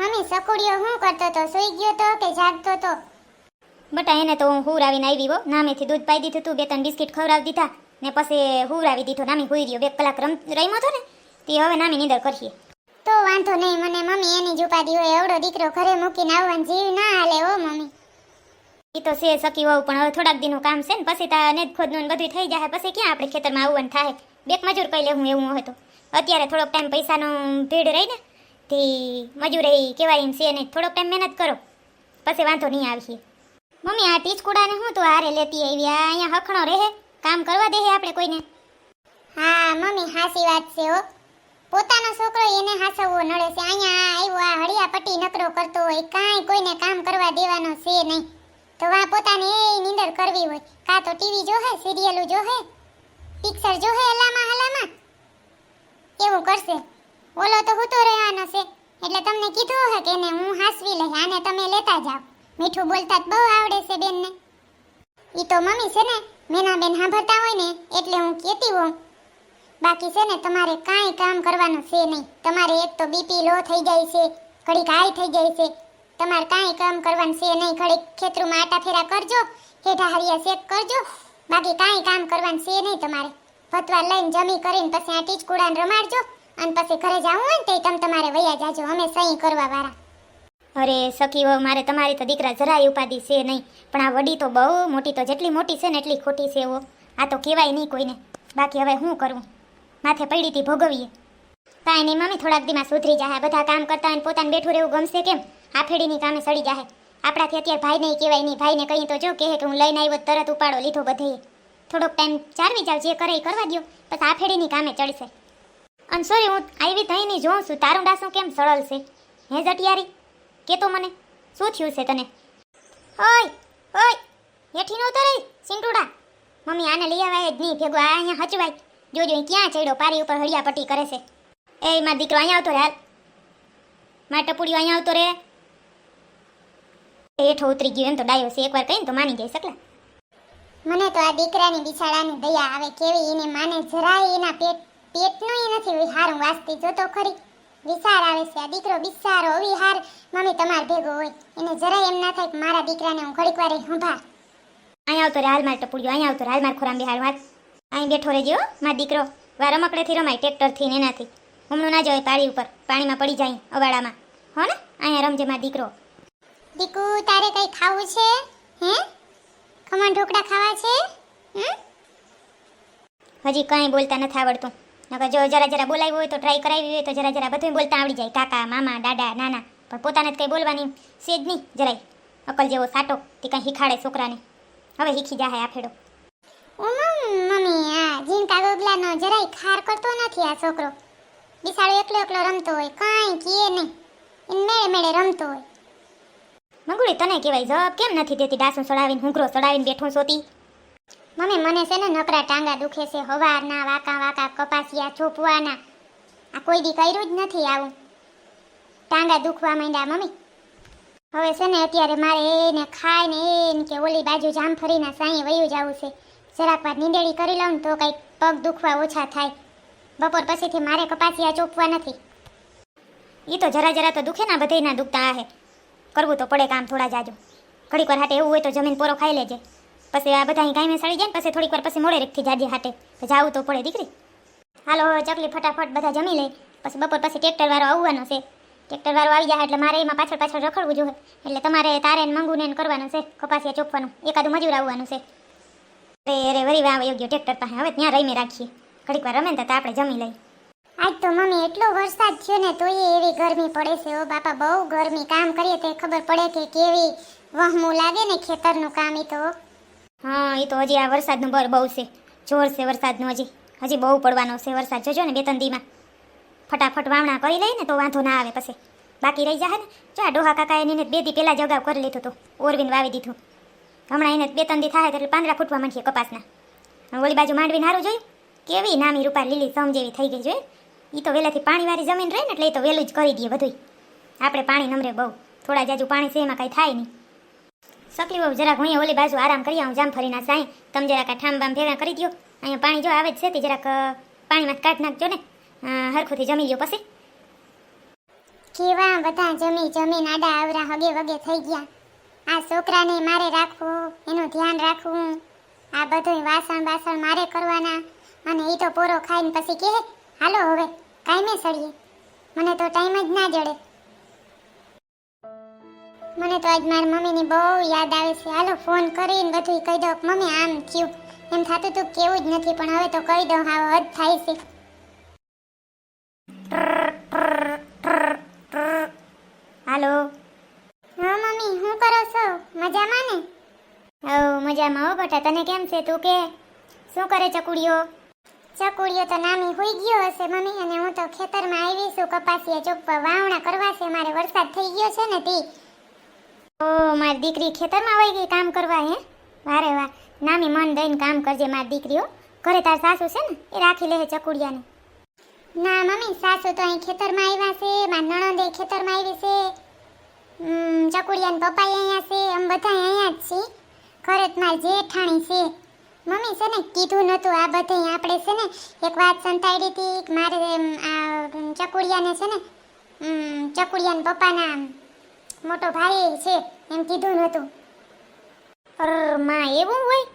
Mummy સકુડિયો શું કરતો તો? સૂઈ ગયો તો કે જાગતો તો? બટા એને તો હું હુરાવીને આવી હો. નામેથી દૂધ પાઈ દીધું તું બે ત્રણ બિસ્કિટ ખવડાવી દીધા. ને પછી હુરાવી દીધો નામી હુઈ રહ્યો. બે કલાક રમ રમ્યો હતો ને? તે હવે નામી નીંદર કરીએ. તો વાંધો નહીં મને મમ્મી એની જ ઉપાધિ હોય. એવડો દીકરો ઘરે મૂકીને આવવાનો જીવ ના હાલે ઓ મમ્મી. એ તો છે સકી હોવું પણ હવે થોડાક દિનનું કામ છે ને. પછી તા ને ખોદનું બધું થઈ જાય પછી ક્યાં આપણે ખેતરમાં આવવાનું થાય બેક મજૂર કહી લેવું એવું હોય તો. અત્યારે થોડોક ટાઈમ પૈસાનો ભીડ રહી ને. તે મજૂરી કહેવાય એમ છે ને થોડોક ટાઈમ મહેનત કરો. પછી વાંધો નહીં આવશે મમ્મી, આ ટીચકુડાને હું તો હારે લેતી આવી. આ અહીંયા હખણો રહે. કામ કરવા દે આપણે કોઈને? હા, મમ્મી, હાસી વાત છે હો. પોતાનો છોકરો એને હાસવવો નડે છે. અહીંયા આવ્યો, આ હળિયા પટ્ટી નકરો કરતો હોય. કાંઈ કોઈને કામ કરવા દેવાનો છે નહીં. તો વા પોતાને એ નીંદર કરવી હોય. કાં તો ટીવી જોહે, સિરિયલો જોહે? પિક્ચર જોહે હલામાં હલામાં? એવું કરશે. ઓલો તો હું તો રહેવાનો છે. એટલે તમને કીધું હે કે એને હું હાસવી લઈ, આને તમે લેતા જાઓ. મીઠું બોલતા જ બહુ આવડે છે બેનને. ઈ તો મમ્મી છે ને, મેના બેન સાંભળતા હોય ને, એટલે હું કહેતી હોઉં. બાકી છે ને, તમારે કાંઈ કામ કરવાનું છે નહીં. તમારે એક તો બીપી લો થઈ જાય છે, ઘડીક હાઈ થઈ જાય છે. તમારે કાંઈ કામ કરવાનું છે નહીં, ઘડીક ખેતરમાં આટા ફેરા કરજો, હેઠા હરિયા શેક કરજો. બાકી કાંઈ કામ કરવાનું છે નહીં તમારે. ભતવા લઈને જમી કરીને પછી આ ટીચકુડાને રમાડજો. અને પછી ઘરે જવું હોય ને તે તમે તમારે વયા જાજો, અમે સહી કરવા વાળા અરે સખી વહુ, મારે તમારી તો દીકરા જરાય ઉપાધિ છે નહીં. પણ આ વડી તો બહુ મોટી તો જેટલી મોટી છે ને એટલી ખોટી છે એવો આ તો કહેવાય નહીં કોઈને. બાકી હવે શું કરવું માથે પડીથી ભોગવીએ. કાંઈ નહીં મમ્મી, થોડાક દીમાં સુધરી જાય બધા કામ કરતા હોય પોતાને બેઠું રહેવું ગમશે કેમ? આ કામે સડી જાય આપણાથી અત્યારે ભાઈ નહીં કહેવાય નહીં. ભાઈને કહી તો જો કહે કે હું લઈને આવ્યો તરત ઉપાડો લીધો બધે થોડોક ટાઈમ ચારવી જાવ, જે કરે એ કરવા દો પછી આફેડીની કામે ચડશે. અને સોરી હું આવી થઈને જોઉં છું. તારું ડાસું કેમ સરળ છે? હે જટિયારી કે તો મને, શું થયું છે તને? ઓય ઓય હેઠી નો ઉતરે, સિંટુડા. મમ્મી, આને લઈ આવાય જ નહીં ભેગો આ અહીંયા હચવાય. જોજો ક્યાં ચડ્યો? પારી ઉપર હળિયા પટ્ટી કરે છે. એ, માર દીકરો અહીંયા આવતો રે હાલ. મારા ટપુડીઓ અહીંયા આવતો રે હેઠો ઉતરી ગયો, એમ તો ડાયો છે. એકવાર કહીને તો માની જાય સકલા. મને તો આ દીકરાની બિચારાની દયા આવે કેવી, એને માને જરાય એના પેટ પેટનું એ નથી હારું વાસતી જોતો ખરી. વિચાર આવે છે આ દીકરો બિચારો વિહાર મમ્મી તમાર ભેગો હોય. એને જરાય એમ ના થાય કે મારા દીકરાને હું ઘડીક વારે સંભાળ. અહીંયા આવતો રે હાલ માર ટપુડીઓ અહીંયા આવતો હાલ માર ખોરામ બિહાર વાત. અહીં બેઠો રહેજો માર દીકરો. વા રમકડેથી રમાય ટ્રેક્ટરથી ને એનાથી. હમણાં ના જવાય પાળી ઉપર પાણીમાં પડી જાય અવાડામાં. હો ને અહીંયા રમજે માર દીકરો. દીકુ તારે કઈ ખાવું છે? હે? ખમણ ઢોકળા ખાવા છે? હજી કંઈ બોલતા નથી આવડતું. નકર જો જરા જરા બોલાવ્યું હોય તો ટ્રાય કરાવી હોય તો જરા જરા બધું બોલતા આવડી જાય. કાકા મામા દાદા નાના. પણ પોતાને જ કંઈ બોલવાની છે જ નહીં જરાય. અકલ જેવો સાટો તે કંઈ શીખાડે છોકરાને. હવે શીખી જાય આ ફેડો મમ્મી આ જીનકા ગોગલાનો જરાય ખાર કરતો નથી આ છોકરો. બિસાડો એકલો એકલો રમતો હોય કાંઈ કીએ નહીં. એને મેળે મેળે રમતો હોય. મંગુડી તને કહેવાય જવાબ કેમ નથી દેતી? ડાસું ચડાવીને હુંકરો ચડાવીને બેઠો સોતી મમ્મી, મને છે ને નકરા ટાંગા દુખે છે. હવારના વાકા વાકા કપાસિયા ચોપવાના આ કોઈ દી કર્યું જ નથી આવું. ટાંગા દુખવા માંડ્યા, મમ્મી. હવે છે ને અત્યારે મારે એને ખાઈને એને કે ઓલી બાજુ જામફળીના સાંઈ વયું જવું છે. જરાક વાર નીંદેળી કરી લઉં ને તો કંઈક પગ દુખવા ઓછા થાય. બપોર પછીથી મારે કપાસિયા ચોપવા નથી. એ તો જરા જરા તો દુખે ના બધે ના દુખતા આહે કરવું તો પડે કામ થોડા જાજો. ઘડીક વાર હાટે એવું હોય તો જમીન પોરો ખાઈ લેજે. પછી આ બધા કાંઈ સડી જાય ને પછી થોડીક વાર પછી મોડે રેખથી જાજે હાટે. તો તો પડે દીકરી. હાલો ચકલી ફટાફટ બધા જમી લે. પછી બપોર પછી ટ્રેક્ટર વાળો આવવાનો છે. ટ્રેક્ટર વાળો આવી જાય એટલે મારે એમાં પાછળ પાછળ રખડવું જોઈએ. એટલે તમારે તારે ને મંગુને કરવાનું છે કપાસિયા ચોપવાનું. એકાદું મજૂર આવવાનું છે. અરે અરે, વરી વાવ યોગ્ય ટ્રેક્ટર પાસે. હવે ત્યાં રહીને રાખીએ. ઘડીક વાર રમે ને તો આપણે જમી લઈએ. આજ તો મમ્મી એટલો વરસાદ થયો ને તોય એવી ગરમી પડે છે. ઓ બાપા, બહુ ગરમી. કામ કરીએ તો ખબર પડે કે કેવી વહમું લાગે ને ખેતરનું કામ એ તો. હા એ તો હજી આ વરસાદનું ભર બહુ છે. જોર છે વરસાદનું હજી. હજી બહુ પડવાનો છે વરસાદ. જોજો ને બે ત્રણ દીમાં ફટાફટ વાવણા કરી લઈએ ને તો વાંધો ના આવે પછી. બાકી રહી જાય ને. જો આ ડોહા કાકાએ એને બે દી પહેલાં જગાવ કરી લીધું હતું ઓરવીને વાવી દીધું. હમણાં એને બે ત્રણ દી થાય એટલે પાંદડા ફૂટવા માંડીએ કપાસના. ઓલી બાજુ માંડવીને સારું જોયું? કેવી નામી રૂપા લીલી સમ જેવી થઈ ગઈ જોઈએ એ તો વહેલાથી પાણીવાળી જમીન રહે ને એટલે એ તો વહેલું જ કરી દઈએ બધું આપણે પાણી નમરે બહુ. થોડા જાજુ પાણી છે એમાં કાંઈ થાય નહીં. સકલી બહુ જરાક હું ઓલી બાજુ આરામ કરી આવું જામફળીના સાંઈ. તમે જરાક આ ઠામ બામ ભેગા કરી દો અહીંયા પાણી જો આવે જ છે, તે જરાક પાણીમાં કાઢ નાખજો ને. હરખુંથી જમી લ્યો પછી. કેવા બધા જમી જમીન આડા આવરા હગે વગે થઈ ગયા. આ છોકરાને મારે રાખવું, એનું ધ્યાન રાખવું. આ બધું વાસણ બાસણ મારે કરવાના. અને એ તો પોરો ખાઈને પછી કહે, હાલો હવે કાંઈ સળીએ મને તો ટાઈમ જ ના જડે. મને તો આજ મારી મમ્મીની બહુ યાદ આવે છે. હાલો ફોન કરીને બધું કહી દઉં મમ્મી આમ થયું. એમ થતું તું કેવું જ નથી પણ હવે તો કહી દઉં હા હદ થાય છે. હાલો. હા મમ્મી શું કરો છો? મજામાં ને? હવ મજામાં હો બટા. તને કેમ છે? તું કે? શું કરે ચકુડીઓ? ચકુડીઓ તો નામી હોઈ ગયો હશે મમ્મી અને હું તો ખેતરમાં આવી છું કપાસિયા ચોપવા વાવણા કરવા છે. મારે વરસાદ થઈ ગયો છે ને તી ઓ મારી દીકરી ખેતરમાં વહી ગઈ કામ કરવા હે? વારે વાર નામી મન દઈને કામ કરજે મારી દીકરીઓ. ઘરે તાર સાસુ છે ને એ રાખી લે ચકુડિયાને. ના મમ્મી સાસુ તો અહીં ખેતરમાં આવ્યા છે મારા નણંદે ખેતરમાં આવી છે. ઉમ, ચકુડિયા ને પપ્પા અહીંયા છે આમ બધા અહીંયા જ છે ઘરે જ મારી જેઠાણી છે. મમ્મી છે ને કીધું નતું આ બધે આપણે છે ને એક વાત સંતાડી હતી મારે આ ચકુડિયાને છે ને ચકુડિયાના પપ્પાના મોટો ભાઈ છે, એમ કીધું નતું અર, માં એવું હોય?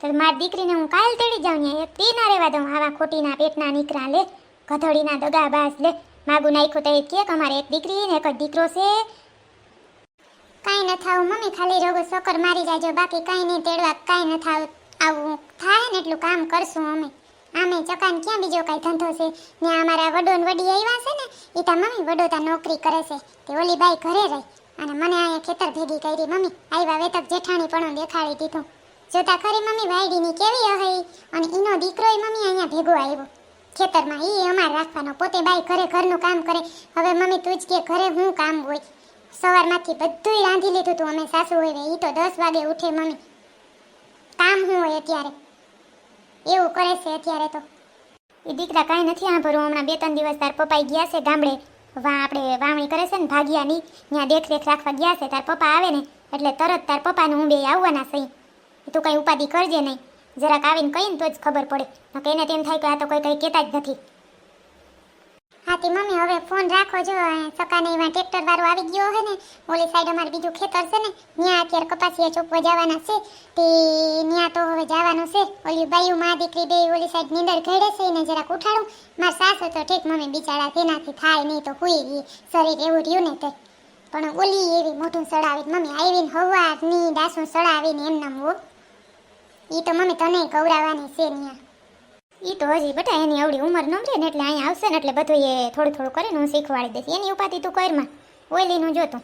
તો મારી દીકરીને હું કાલ તેડી જાઉં ને એક તી ના રહેવા દઉં, આવા ખોટીના પેટના નીકળા લે, ગધડીના દગા બાસ લે. માગું નાખ્યું તો એ કે અમારે એક દીકરી ને એક જ દીકરો છે. કાંઈ ન થાવું, મમ્મી ખાલી રોગો સોકર મારી જાજો, બાકી કાંઈ નહીં તેડવા, કાંઈ ન થાવ. આવું થાય ને એટલું કામ કરશું અમે. આમે ચકાન ક્યાં બીજો કાંઈ ધંધો છે? ને અમારા વડો વડી આવ્યા છે ને એ તા મમ્મી વડો તા નોકરી કરે છે. તે ઓલી બાઈ ઘરે રહી. અને મને અહીંયા ખેતર ભેગી કરી, મમ્મી, આવ્યા વેતક જેઠાણી પણ દેખાડી દીધું. જોતા ખરી મમ્મી, વાયડીની કેવી હઈ અને એનો દીકરો મમ્મી અહીંયા ભેગો આવ્યો. ખેતરમાં એ અમારે રાખવાનો, પોતે બાઈ ઘરે ઘરનું કામ કરે. હવે મમ્મી, તું જ કે ઘરે હું કામ હોય. સવારમાંથી બધુંય રાંધી લીધું તું, અમે સાસુ હોય એ તો દસ વાગે ઉઠે મમ્મી. કામ શું હોય અત્યારે? એવું કરે છે અત્યારે તો. એ દીકરા કાંઈ નથી આંભરું હમણાં બે ત્રણ દિવસ તાર પપ્પાઈ ગયા છે ગામડે. વા આપણે વાવણી કરે છે ને ભાગ્યાની. ત્યાં દેખરેખ રાખવા ગયા છે, તાર પપ્પા આવે ને, એટલે તરત તાર પપ્પાને હું બે આવવાના સહી તું કઈ ઉપાધિ કરજે નહીં. જરાક આવીને કહીને તો જ ખબર પડે. નકે એને તેમ થાય કે આ તો કોઈ કઈ કહેતા જ નથી. હાથી મમ્મી, હવે ફોન રાખો જો સકાને એમાં ટ્રેક્ટર વાળો આવી ગયો હે ને, ઓલી સાઈડ અમારે બીજું ખેતર છે ને, ત્યાં અત્યારે કપાસિયા ચોપવા જવાના છે, તે ત્યાં તો હવે જવાનું છે. ઓલી બાયું માં દીકરી બે ઓલી સાઈડ નીંદર ઘડે છે, એને જરાક ઉઠાડું. માર સાસુ તો ઠીક, મમ્મી બિચારા તેનાથી થાય નહીં તો હુઈ ગઈ. શરીર એવું રહ્યું ને તે. પણ ઓલી એવી મોઢું સડાવી મમ્મી આવીને હવારની દાસું સડાવીને એમ નામ ઈ તો મમ્મી તને ગૌરાવાની છે ત્યાં એ તો હજી બેટા એની આવડી ઉંમર ન રહે ને એટલે અહીંયા આવશે ને એટલે બધું એ થોડું થોડું કરીને હું શીખવાડી દઈશ. એની ઉપાધિ તું કરમાં ઓઈલીનું જોતું